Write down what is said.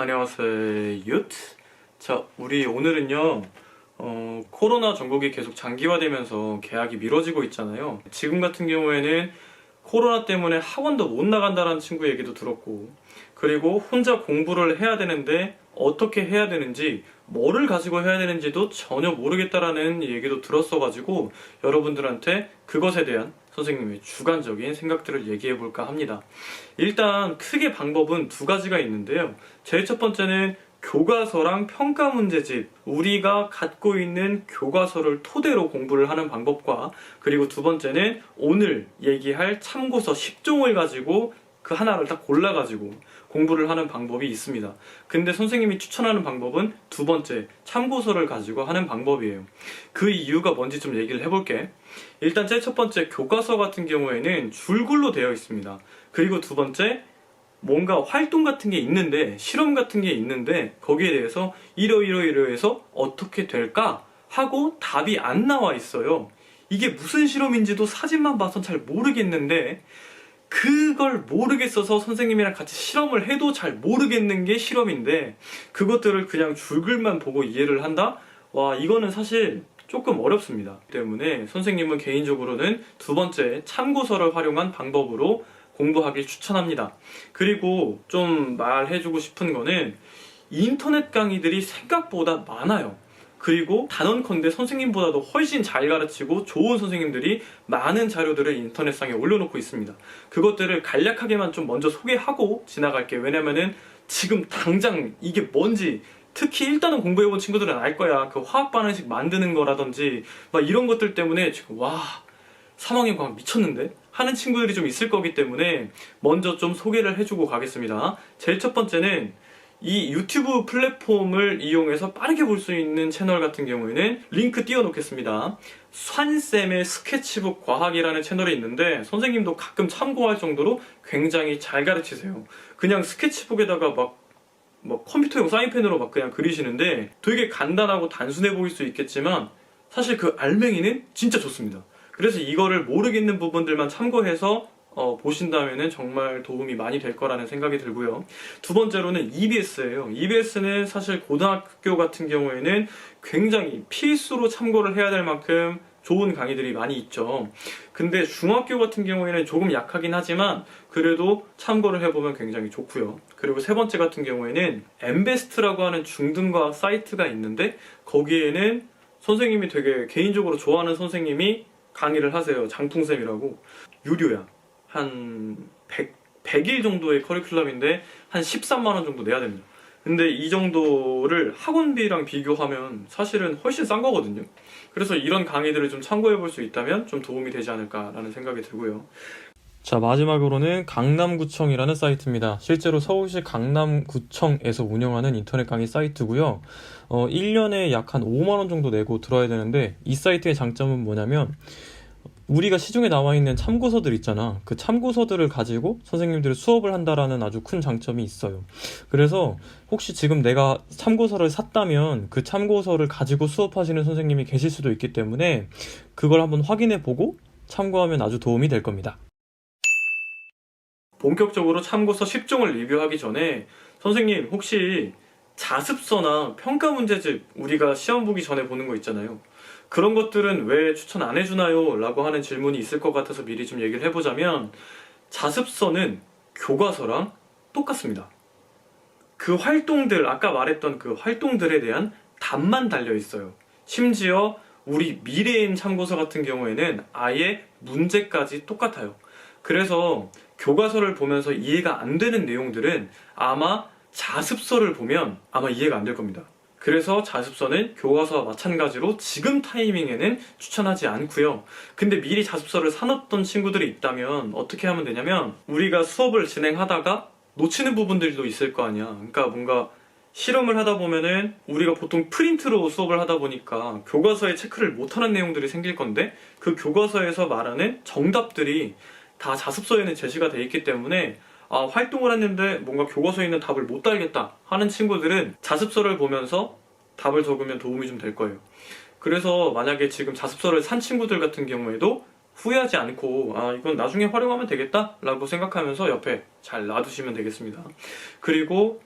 안녕하세요. 자, 우리 오늘은요, 어, 코로나 전국이 계속 장기화되면서 계약이 미뤄지고 있잖아요. 지금 같은 경우에는 코로나 때문에 학원도 못 나간다라는 친구 얘기도 들었고, 그리고 혼자 공부를 해야 되는데 어떻게 해야 되는지, 뭐를 가지고 해야 되는지도 전혀 모르겠다라는 얘기도 들었어가지고, 여러분들한테 그것에 대한 선생님의 주관적인 생각들을 얘기해 볼까 합니다. 일단 크게 방법은 두 가지가 있는데요. 제일 첫 번째는 교과서랑 평가 문제집, 우리가 갖고 있는 교과서를 토대로 공부를 하는 방법과 그리고 두 번째는 오늘 얘기할 참고서 10종을 가지고 그 하나를 딱 골라가지고 공부를 하는 방법이 있습니다. 근데 선생님이 추천하는 방법은 두 번째, 참고서를 가지고 하는 방법이에요. 그 이유가 뭔지 좀 얘기를 해볼게. 일단 제일 첫 번째, 교과서 같은 경우에는 줄글로 되어 있습니다. 그리고 두 번째, 뭔가 활동 같은 게 있는데 실험 같은 게 있는데 거기에 대해서 이러이러이러해서 어떻게 될까 하고 답이 안 나와 있어요. 이게 무슨 실험인지도 사진만 봐선 잘 모르겠는데 그걸 모르겠어서 선생님이랑 같이 실험을 해도 잘 모르겠는 게 실험인데 그것들을 그냥 줄글만 보고 이해를 한다? 와 이거는 사실 조금 어렵습니다. 때문에 선생님은 개인적으로는 두 번째 참고서를 활용한 방법으로 공부하길 추천합니다. 그리고 좀 말해주고 싶은 거는 인터넷 강의들이 생각보다 많아요. 그리고 단언컨대 선생님보다도 훨씬 잘 가르치고 좋은 선생님들이 많은 자료들을 인터넷상에 올려놓고 있습니다. 그것들을 간략하게만 좀 먼저 소개하고 지나갈게요. 왜냐면은 지금 당장 이게 뭔지 특히 일단은 공부해본 친구들은 알 거야. 그 화학 반응식 만드는 거라든지 막 이런 것들 때문에 지금 와 사망의 과학 미쳤는데 하는 친구들이 좀 있을 거기 때문에 먼저 좀 소개를 해주고 가겠습니다. 제일 첫 번째는 이 유튜브 플랫폼을 이용해서 빠르게 볼 수 있는 채널 같은 경우에는 링크 띄워놓겠습니다. 스완쌤의 스케치북 과학이라는 채널이 있는데 선생님도 가끔 참고할 정도로 굉장히 잘 가르치세요. 그냥 스케치북에다가 막, 뭐 컴퓨터용 사인펜으로 막 그냥 그리시는데 되게 간단하고 단순해 보일 수 있겠지만 사실 그 알맹이는 진짜 좋습니다. 그래서 이거를 모르겠는 부분들만 참고해서 어, 보신다면 정말 도움이 많이 될 거라는 생각이 들고요. 두 번째로는 EBS예요. EBS는 사실 고등학교 같은 경우에는 굉장히 필수로 참고를 해야 될 만큼 좋은 강의들이 많이 있죠. 근데 중학교 같은 경우에는 조금 약하긴 하지만 그래도 참고를 해보면 굉장히 좋고요. 그리고 세 번째 같은 경우에는 엠베스트라고 하는 중등과학 사이트가 있는데 거기에는 선생님이 되게 개인적으로 좋아하는 선생님이 강의를 하세요. 장풍쌤이라고. 유료야. 한 100, 100일 정도의 커리큘럼인데 한 13만원 정도 내야 됩니다. 근데 이 정도를 학원비랑 비교하면 사실은 훨씬 싼 거거든요. 그래서 이런 강의들을 좀 참고해 볼 수 있다면 좀 도움이 되지 않을까라는 생각이 들고요. 자, 마지막으로는 강남구청이라는 사이트입니다. 실제로 서울시 강남구청에서 운영하는 인터넷 강의 사이트고요. 어, 1년에 약 한 5만원 정도 내고 들어야 되는데 이 사이트의 장점은 뭐냐면 우리가 시중에 나와 있는 참고서들 있잖아. 그 참고서들을 가지고 선생님들이 수업을 한다라는 아주 큰 장점이 있어요. 그래서 혹시 지금 내가 참고서를 샀다면 그 참고서를 가지고 수업하시는 선생님이 계실 수도 있기 때문에 그걸 한번 확인해 보고 참고하면 아주 도움이 될 겁니다. 본격적으로 참고서 10종을 리뷰하기 전에 선생님 혹시 자습서나 평가 문제집 우리가 시험 보기 전에 보는 거 있잖아요. 그런 것들은 왜 추천 안 해주나요? 라고 하는 질문이 있을 것 같아서 미리 좀 얘기를 해보자면 자습서는 교과서랑 똑같습니다. 그 활동들, 아까 말했던 그 활동들에 대한 답만 달려 있어요. 심지어 우리 미래인 참고서 같은 경우에는 아예 문제까지 똑같아요. 그래서 교과서를 보면서 이해가 안 되는 내용들은 아마 자습서를 보면 아마 이해가 안 될 겁니다. 그래서 자습서는 교과서와 마찬가지로 지금 타이밍에는 추천하지 않고요. 근데 미리 자습서를 사놓던 친구들이 있다면 어떻게 하면 되냐면 우리가 수업을 진행하다가 놓치는 부분들도 있을 거 아니야. 그러니까 뭔가 실험을 하다 보면은 우리가 보통 프린트로 수업을 하다 보니까 교과서에 체크를 못하는 내용들이 생길 건데 그 교과서에서 말하는 정답들이 다 자습서에는 제시가 돼 있기 때문에 아, 활동을 했는데 뭔가 교과서에 있는 답을 못 달겠다 하는 친구들은 자습서를 보면서 답을 적으면 도움이 좀 될 거예요. 그래서 만약에 지금 자습서를 산 친구들 같은 경우에도 후회하지 않고 아 이건 나중에 활용하면 되겠다 라고 생각하면서 옆에 잘 놔두시면 되겠습니다. 그리고